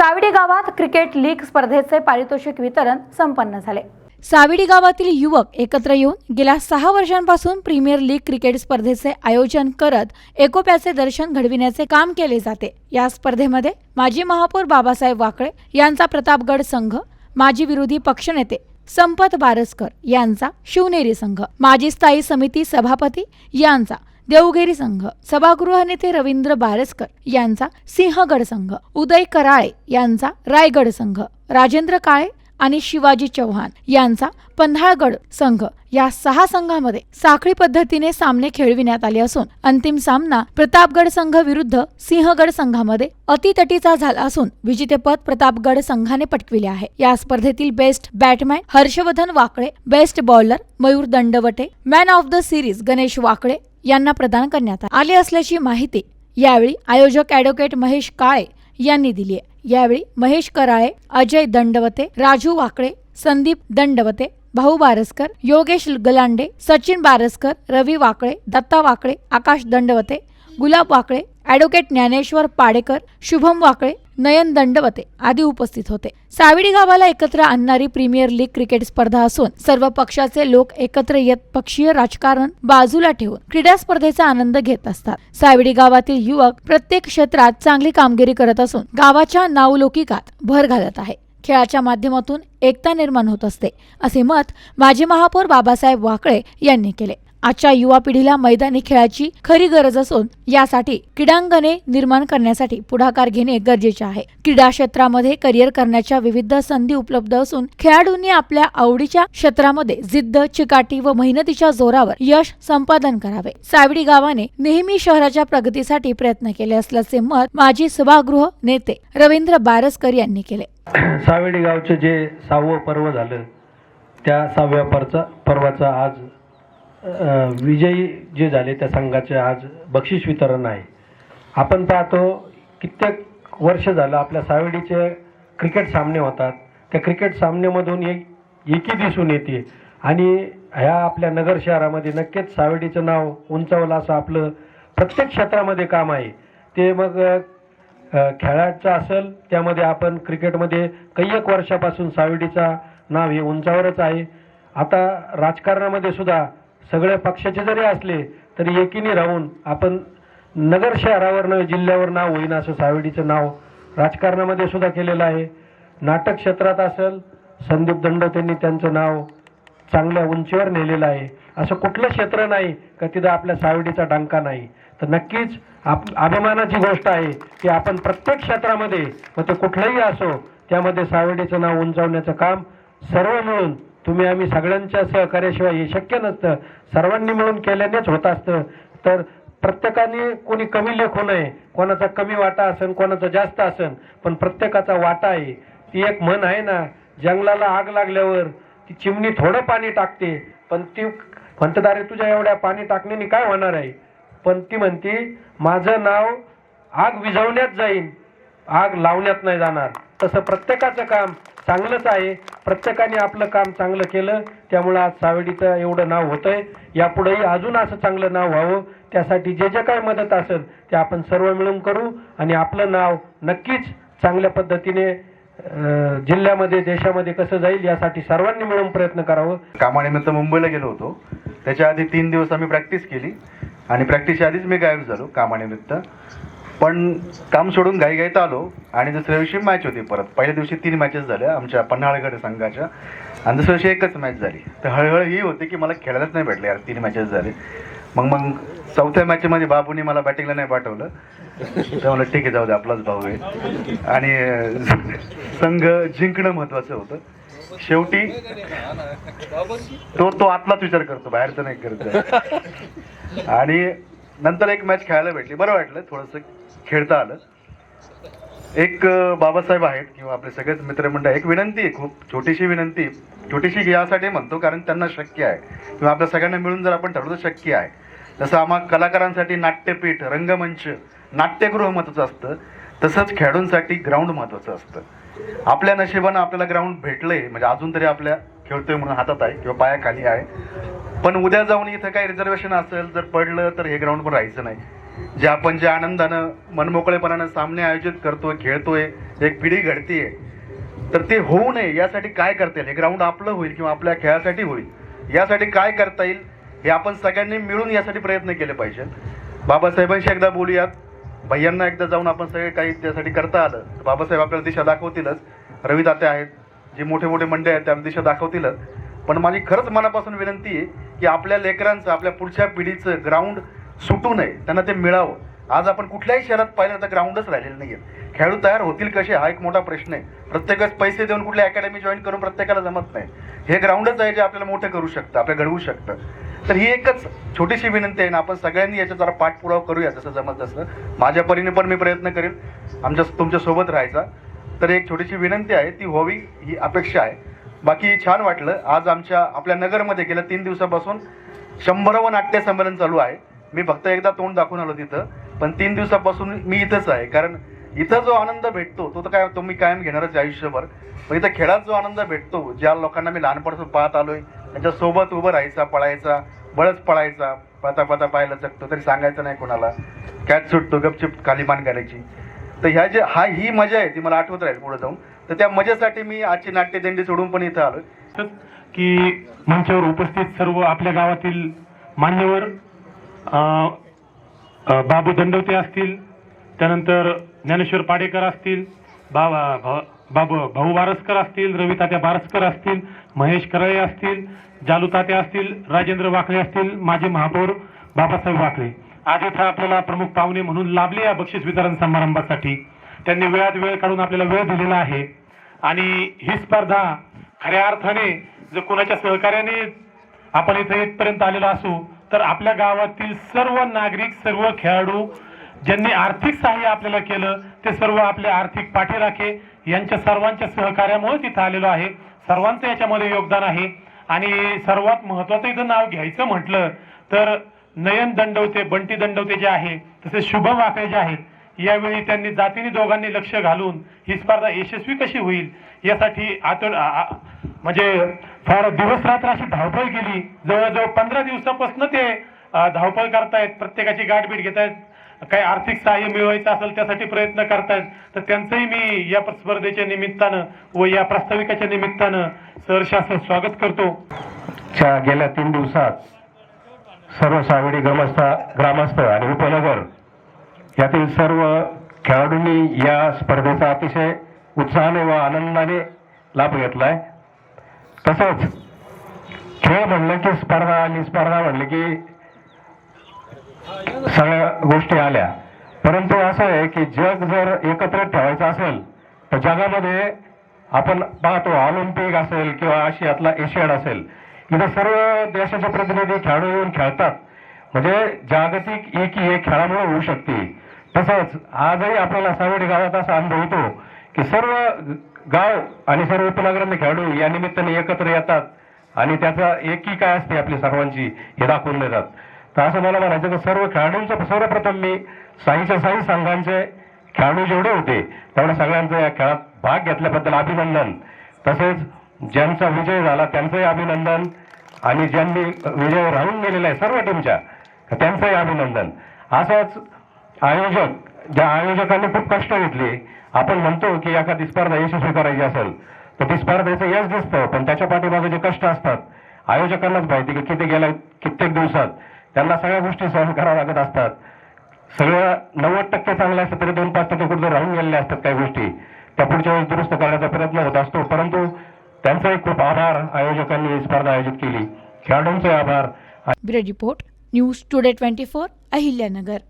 सावडी गावात cricket league स्पर्धेचे पारितोषिक वितरण संपन्न झाले. साविडी गावातील युवक एकत्र येऊन गेल्या सहा वर्षांपासून प्रीमियर लीग क्रिकेट स्पर्धेचे आयोजन करत एकोप्याचे दर्शन घडविण्याचे काम केले जाते. या स्पर्धेमध्ये माजी महापौर बाबासाहेब वाकळे यांचा प्रतापगड संघ माजी विरोधी पक्षनेते संपत बारसकर यांचा शिवनेरी संघ माजी स्थायी समिती सभापती यांचा देवगिरी संघ सभागृह नेते रवींद्र बारसकर यांचा सिंहगड संघ उदय कराळे यांचा रायगड संघ राजेंद्र काळे आणि शिवाजी चव्हाण यांचा पन्हाळगड संघ या सहा संघामध्ये साखळी पद्धतीने सामने खेळविण्यात आले असून अंतिम सामना प्रतापगड संघ विरुद्ध सिंहगड संघामध्ये अतितटीचा झाला असून विजेतेपद प्रतापगड संघाने पटविले आहे. या स्पर्धेतील best batman Harshvardhan Wakale best bowler Mayur Dandwate man of the series Ganesh Wakale यांना प्रदान करण्यात आले असल्याची माहिती यावेळी आयोजक ॲडव्होकेट महेश काळे यांनी दिली आहे. यावेळी महेश कराळे अजय दंडवते राजू वाकळे संदीप दंडवते भाऊ बारसकर योगेश गलांडे सचिन बारसकर रवी वाकळे दत्ता वाकळे आकाश दंडवते गुलाब वाकळे ॲडव्होकेट ज्ञानेश्वर पाडेकर शुभम वाकळे नयन दंडवते. आदी उपस्थित होते. साविडी गावाला एकत्र आणणारी प्रीमियर लीग क्रिकेट स्पर्धा असून सर्व पक्षाचे लोक एकत्र येत पक्षीय राजकारण बाजूला ठेवून क्रीडा स्पर्धेचा आनंद घेत असतात. साविडी गावातील युवक प्रत्येक क्षेत्रात चांगली कामगिरी करत असून गावाच्या नावलौकिकात भर घालत आहे. खेळाच्या माध्यमातून एकता निर्माण होत असते असे मत माजी महापौर बाबासाहेब वाकळे यांनी केले. आजच्या युवा पिढीला मैदानी खेळाची खरी गरज असून यासाठी क्रीडांगणे निर्माण करण्यासाठी पुढाकार घेणे गरजेचे आहे. क्रीडा क्षेत्रामध्ये करिअर करण्याच्या विविध संधी उपलब्ध असून खेळाडूंनी आपल्या आवडीच्या क्षेत्रामध्ये जिद्द चिकाटी व मेहनतीच्या जोरावर यश संपादन करावे. सावडी गावाने नेहमी शहराच्या प्रगतीसाठी प्रयत्न केले असल्याचे मत माजी सभागृह नेते रवींद्र बारसकर यांनी केले. सावेडी गावचे जे सहावं पर्व झालं त्या सहाव्या पर्वाचा आज विजयी जे झाले त्या संघाचे आज बक्षीस वितरण आहे. आपण पाहतो कित्येक वर्ष झालं आपल्या सावेडीचे क्रिकेट सामने होतात. त्या क्रिकेट सामन्यामधून एक एकी दिसून येते. आणि ह्या आपल्या नगर शहरामध्ये नक्कीच सावेडीचं नाव उंचावलं असं आपलं प्रत्येक क्षेत्रामध्ये काम आहे. ते मग खेळाचं असेल त्यामध्ये आपण क्रिकेटमध्ये काही एक वर्षापासून सावडीचा नाव हे उंचावरच आहे. आता राजकारणामध्ये सुद्धा सगळ्या पक्षाचे जरी असले तरी एकीने राहून आपण नगर शहरावर नव्हे जिल्ह्यावर नाव होईन असं सावडीचं नाव राजकारणामध्ये सुद्धा केलेलं आहे. नाटक क्षेत्रात असेल संदीप दंड त्यांनी त्यांचं नाव चांगल्या उंचीवर नेलेलं आहे. असं कुठलं क्षेत्र नाही का तिथं आपल्या सावडीचा डंका नाही. तर नक्कीच आप अभिमानाची गोष्ट आहे की आपण प्रत्येक क्षेत्रामध्ये मग ते कुठलंही असो त्यामध्ये सावडीचं नाव उंचावण्याचं काम सर्व मिळून तुम्ही आम्ही सगळ्यांच्या सहकार्याशिवाय हे शक्य नसतं. सर्वांनी मिळून केल्यानेच होत असतं. तर प्रत्येकाने कोणी कमी लेखू नये. कोणाचा कमी वाटा असेल कोणाचा जास्त असेल पण प्रत्येकाचा वाटा आहे. ती एक म्हण आहे ना जंगलाला आग लागल्यावर ती चिमणी थोडं पाणी टाकते पण ती म्हणतात अरे तुझ्या एवढ्या पाणी टाकण्याने काय होणार आहे? पण ती म्हणते माझं नाव आग विझवण्यात जाईल आग लावण्यात नाही जाणार. तसं प्रत्येकाचं काम चांगलंच आहे. प्रत्येकाने आपलं काम चांगलं केलं. त्यामुळं आज सावडीचं एवढं नाव होतंय. यापुढेही अजून असं चांगलं नाव व्हावं. त्यासाठी जे जे काय मदत असेल ते आपण सर्व मिळून करू. आणि आपलं नाव नक्कीच चांगल्या पद्धतीने जिल्ह्यामध्ये देशामध्ये कसं जाईल यासाठी सर्वांनी मिळून प्रयत्न करावं. कामानिमित्त मुंबईला गेलो होतो. त्याच्या आधी तीन दिवस आम्ही प्रॅक्टिस केली. आणि प्रॅक्टिसच्या आधीच मी गायब झालो कामानिमित्त. पण काम सोडून घाईघाईत आलो आणि दुसऱ्या दिवशी मॅच होती परत. पहिल्या दिवशी तीन मॅचेस झाल्या आमच्या पन्हाळगड संघाच्या. आणि दुसऱ्या दिवशी एकच मॅच झाली. तर हळहळ ही होती की मला खेळायलाच नाही भेटले यार तीन मॅचेस झाले. मग मग चौथ्या मॅचमध्ये बाबूनी मला बॅटिंगला नाही पाठवलं. तर ठीक आहे जाऊ दे आपलाच भाऊ आहे. आणि संघ जिंकणं महत्त्वाचं होतं. शेवटी तो तो आतलाच विचार करतो बाहेरचा नाही करत आणि नंतर एक मॅच खेळायला भेटली. बरं वाटलं थोडंसं खेळता आलं एक बाबासाहेब आहेत किंवा आपले सगळेच मित्रमंडळ एक विनंती आहे खूप छोटीशी विनंती छोटीशी यासाठी म्हणतो कारण त्यांना शक्य आहे. किंवा आपल्या सगळ्यांना मिळून जर आपण ठरवलं तर शक्य आहे. जसं आम्हा कलाकारांसाठी नाट्यपीठ रंगमंच नाट्यगृह महत्त्वाचं असतं तसंच खेळाडूंसाठी ग्राउंड महत्त्वाचं असतं. आपल्या नशिबानं आपल्याला ग्राउंड भेटलंय म्हणजे अजून तरी आपल्या खेळतोय म्हणून हातात आहे किंवा पायाखाली आहे. पण उद्या जाऊन इथं काही रिझर्वेशन असेल जर पडलं तर हे ग्राउंड पण राहायचं नाही. जे आपण ज्या आनंदानं मनमोकळेपणानं सामने आयोजित करतोय खेळतोय एक पिढी घडतीये. तर ते होऊ नये यासाठी काय करता येईल? हे ग्राउंड आपलं होईल किंवा आपल्या खेळासाठी होईल? यासाठी काय करता येईल? हे आपण सगळ्यांनी मिळून यासाठी प्रयत्न केले पाहिजे बाबासाहेबांशी एकदा बोलूयात. भैयांना एकदा जाऊन आपण सगळे काही त्यासाठी करता आलं. तर बाबासाहेब आपल्याला दिशा दाखवतीलच. रविदाते आहेत जे मोठे मोठे मंडळ आहेत त्यांना दिशा दाखवतीलच. पण माझी खरंच मनापासून विनंती आहे की आपल्या लेकरांचं आपल्या पुढच्या पिढीचं ग्राउंड सुटू नये त्यांना ते मिळावं. आज आपण कुठल्याही शहरात पाहिलं तर ग्राउंडच राहिलेलं नाही आहे खेळाडू तयार होतील कसे हा एक मोठा प्रश्न आहे. प्रत्येकच पैसे देऊन कुठल्या अकॅडमी जॉईन करून प्रत्येकाला जमत नाही. हे ग्राउंडच आहे जे आपल्याला मोठं करू शकतं आपल्याला घडवू शकतं. तर ही एकच छोटीशी विनंती आहे ना आपण सगळ्यांनी याचा जरा पाठपुरावा करूया जसं जमत तसं. माझ्या परीने पण मी प्रयत्न करेन आमच्या तुमच्यासोबत राहायचा. तर एक छोटीशी विनंती आहे ती व्हावी ही अपेक्षा आहे. बाकी छान वाटलं. आज आमच्या आपल्या नगरमध्ये गेल्या तीन दिवसापासून शंभरावं नाट्य संमेलन चालू आहे. मी फक्त एकदा तोंड दाखवून आलो तिथं पण तीन दिवसापासून मी इथंच आहे. कारण इथं जो आनंद भेटतो तो तर काय तो मी कायम घेणारच आयुष्यभर. पण इथं खेळात जो आनंद भेटतो ज्या लोकांना मी लहानपणापासून पाहत आलोय त्यांच्यासोबत उभं राहायचा पळायचा बळच पळायचा पळता पळता पाहायला जगतो तरी सांगायचं नाही कोणाला. कॅच सुटतो गपचिप खाली मान घालायची. तर ह्या जे हा ही मजा आहे ती मला आठवत राहील पुढे जाऊन. तर त्या मजेसाठी मी आजची नाट्यदिंडी सोडून पण इथं आलोय. की मंचावर उपस्थित सर्व आपल्या गावातील मान्यवर बाबू दंडवते असतील त्यानंतर ज्ञानेश्वर पाडेकर असतील बाबा बाबू भाऊ बारसकर असतील रवी तात्या बारसकर असतील महेश करळे असतील जालू तात्या असतील राजेंद्र वाकळे असतील माजी महापौर बाबासाहेब वाकळे. आज इथं आपल्याला प्रमुख पाहुणे म्हणून लाभले या बक्षीस वितरण समारंभासाठी. त्यांनी वेळात वेळ काढून आपल्याला वेळ दिलेला आहे. आणि ही स्पर्धा खऱ्या अर्थाने जर कोणाच्या सहकार्याने आपण इथे इथपर्यंत आलेलो असू तर आपल्या गावातील सर्व नागरिक सर्व खेळाडू ज्यांनी आर्थिक सहाय्य आपल्याला केलं ते सर्व आपले आर्थिक पाठीराखे यांच्या सर्वांच्या सहकार्यामुळे तिथं आलेलो आहे. सर्वांचं याच्यामध्ये योगदान आहे. आणि सर्वात महत्वाचं इथं नाव घ्यायचं म्हटलं तर नयन दंडवते बंटी दंडवते जे आहे तसेच शुभम वाकळे जे आहेत यावेळी त्यांनी जातीने दोघांनी लक्ष घालून ही स्पर्धा यशस्वी कशी होईल यासाठी आतड म्हणजे फार दिवस रात्र अशी धावपळ केली. जवळजवळ पंधरा दिवसापासून ते धावपळ करतायत प्रत्येकाची गाठभेट घेत आहेत काही आर्थिक सहाय्य मिळवायचं असेल त्यासाठी प्रयत्न करतायत तर त्यांचंही मी या स्पर्धेच्या निमित्तानं व या प्रास्ताविकाच्या निमित्तानं सहर्ष स्वागत करतो. गेल्या तीन दिवसात सर्व सावडी ग्रामस्थ ग्रामस्थ आणि उपनगर यातील सर्व खेळाडूंनी या स्पर्धेचा अतिशय उत्साहाने व आनंदाने लाभ घेतलाय. तसंच खेळ म्हणलं की स्पर्धा आणि स्पर्धा म्हणलं की सगळ्या गोष्टी आल्या. परंतु असं आहे की जग जर एकत्र ठेवायचं असेल तर जगामध्ये आपण पाहतो ऑलिम्पिक असेल किंवा आशियातला एशियड असेल इथं सर्व देशाचे प्रतिनिधी खेळाडू येऊन खेळतात. म्हणजे जागतिक एकी हे खेळामुळे होऊ शकते. तसंच आजही आपल्याला सावडी गावात असा अनुभव येतो की सर्व गाव आणि सर्व उपनगरांनी खेळाडू या निमित्ताने एकत्र येतात आणि त्याचा एकी काय असते आपली सर्वांची हे दाखवून देतात. तर असं मला म्हणायचं की सर्व खेळाडूंचं सर्वप्रथम मी साईच्या साई संघांचे खेळाडू जेवढे होते तेवढ्या सगळ्यांचा या खेळात भाग घेतल्याबद्दल अभिनंदन. तसेच ज्यांचा विजय झाला त्यांचंही अभिनंदन आणि ज्यांनी विजय राहून गेलेला आहे सर्व टीमच्या त्यांचंही अभिनंदन. असंच आयोजक ज्या आयोजकांनी खूप कष्ट घेतले आपण म्हणतो की एखादी स्पर्धा यशस्वी करायची असेल तर ती स्पर्धेचं यश दिसतं पण त्याच्या पाठीमागे जे कष्ट असतात आयोजकांनाच माहिती की किती गेल्या कित्येक दिवसात त्यांना सगळ्या गोष्टी सहन कराव्या लागत असतात. सगळं नव्वद टक्के चांगल्या असतात तरी दोन पाच टक्के कुठे राहून गेलेल्या असतात काही गोष्टी. त्या पुढच्या वेळेस दुरुस्त करण्याचा प्रयत्न होत असतो परंतु त्यांचाही खूप आभार आयोजकांनी स्पर्धा आयोजित केली. खेळाडूंचे आभार. Bureau report. News today twenty four Ahilyanagar.